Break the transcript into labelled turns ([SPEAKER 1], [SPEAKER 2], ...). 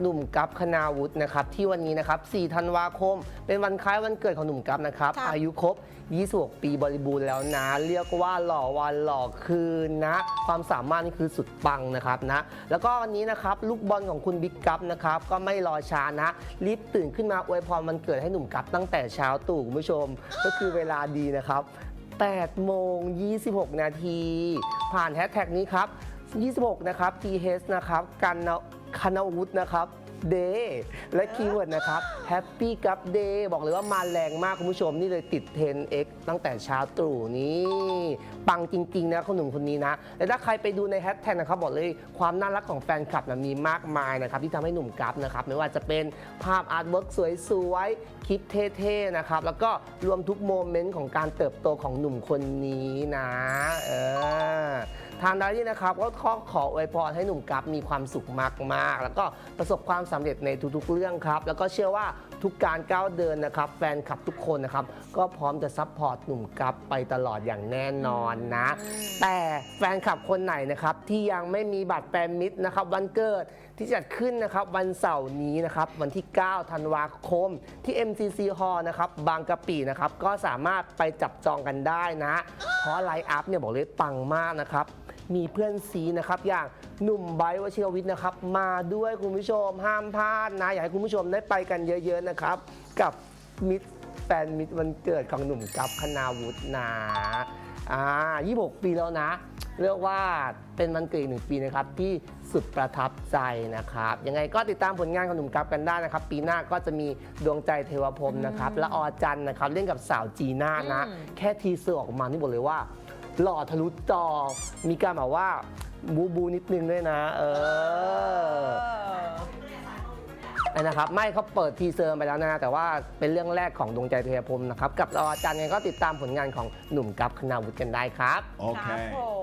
[SPEAKER 1] หนุ่มกัฟคณาวุฒินะครับที่วันนี้นะครับ 4 ธันวาคม เป็นวันคล้ายวันเกิดของหนุ่มกัฟนะครับ
[SPEAKER 2] ค่ะ
[SPEAKER 1] อายุครบ 26 ปีบริบูรณ์แล้วนะ เรียกว่าหล่อวันหล่อคืนนะ ความสามารถนี่คือสุดปังนะครับนะ แล้วก็วันนี้นะครับลูกบอลของคุณบิ๊กกัฟนะครับก็ไม่รอช้านะ รีบตื่นขึ้นมาอวยพรวันเกิดให้หนุ่มกัฟตั้งแต่เช้าตรู่คุณผู้ชม ก็คือเวลาดีนะครับ8โมง 26 นาที ผ่านแฮชแท็กนี้ครับ 26 นะครับ TH นะครับ กันนะ คณวุฒินะครับ Day และคีย์เวิร์ดนะครับ Happy กับ Day บอกเลยว่ามาแรงมากคุณผู้ชมนี่เลยติดเทรน X ตั้งแต่เช้าตรู่นี้ ปังจริง ๆ นะคนหนุ่มคนนี้นะ และถ้าใครไปดูในแฮชแท็กนะครับ บอกเลยความน่ารักของแฟนคลับนะมีมากมายนะครับ ที่ทำให้หนุ่มกัฟนะครับ ไม่ว่าจะเป็นภาพอาร์ตเวิร์กสวยๆ คลิปเท่ๆ นะครับ แล้วก็รวมทุกโมเมนต์ของการเติบโตของหนุ่มคนนี้นะ เออ ทางดารี่นะครับก็ขอขออวยพรให้หนุ่มกัฟมีความสุขมากๆ แล้วก็ประสบความสำเร็จในทุกๆ เรื่องครับ แล้วก็เชื่อว่าทุกการก้าวเดินนะครับ แฟนคลับทุกคนนะครับ ก็พร้อมจะซัพพอร์ตหนุ่มกัฟไปตลอดอย่างแน่นอนนะ แต่แฟนคลับคนไหนนะครับ ที่ยังไม่มีบัตรแฟนมิตรนะครับ วันเกิดที่จัดขึ้นนะครับ วันเสาร์นี้นะครับ วันที่ 9 ธันวาคม ที่ MCC Hall นะครับ บางกะปินะครับ ก็สามารถไปจับจองกันได้นะ เพราะไลน์อัพเนี่ยบอกเลยปังมากนะครับ มีเพื่อนซีนะครับ อย่างหนุ่มไบร์ทวชิรวิทย์นะครับ มาด้วยคุณผู้ชมห้ามพลาดนะ อยากให้คุณผู้ชมได้ไปกันเยอะ ๆนะครับ กับมิตรแฟนมิตรวันเกิดของหนุ่มกัฟคณาวุฒินะอ่า26 ปีแล้วนะ เรียกว่าเป็นวันเกิดอีกหนึ่งปีนะครับที่สุดประทับใจนะครับ ยังไงก็ติดตามผลงานของหนุ่มกัฟกันได้นะครับ ปีหน้าก็จะมีดวงใจเทวพรหมนะครับและออจันทร์นะครับเล่นกับสาวจีน่านะ
[SPEAKER 2] อืม
[SPEAKER 1] แค่ทีเซอร์ออกมานี่บอกเลยว่า หล่อทะลุจอ มีการแบบว่าบูบูนิดนึงด้วยนะ เออไอ้นะครับ ไม่เขาเปิดทีเซอร์ไปแล้วนะ แต่ว่าเป็นเรื่องแรกของดวงใจเทวพรหมนะครับ กับรออาจารย์ไงก็ติดตามผลงานของหนุ่มกัฟคณาวุฒิกันได้ครับ
[SPEAKER 2] ครับ
[SPEAKER 3] Okay.
[SPEAKER 2] ผม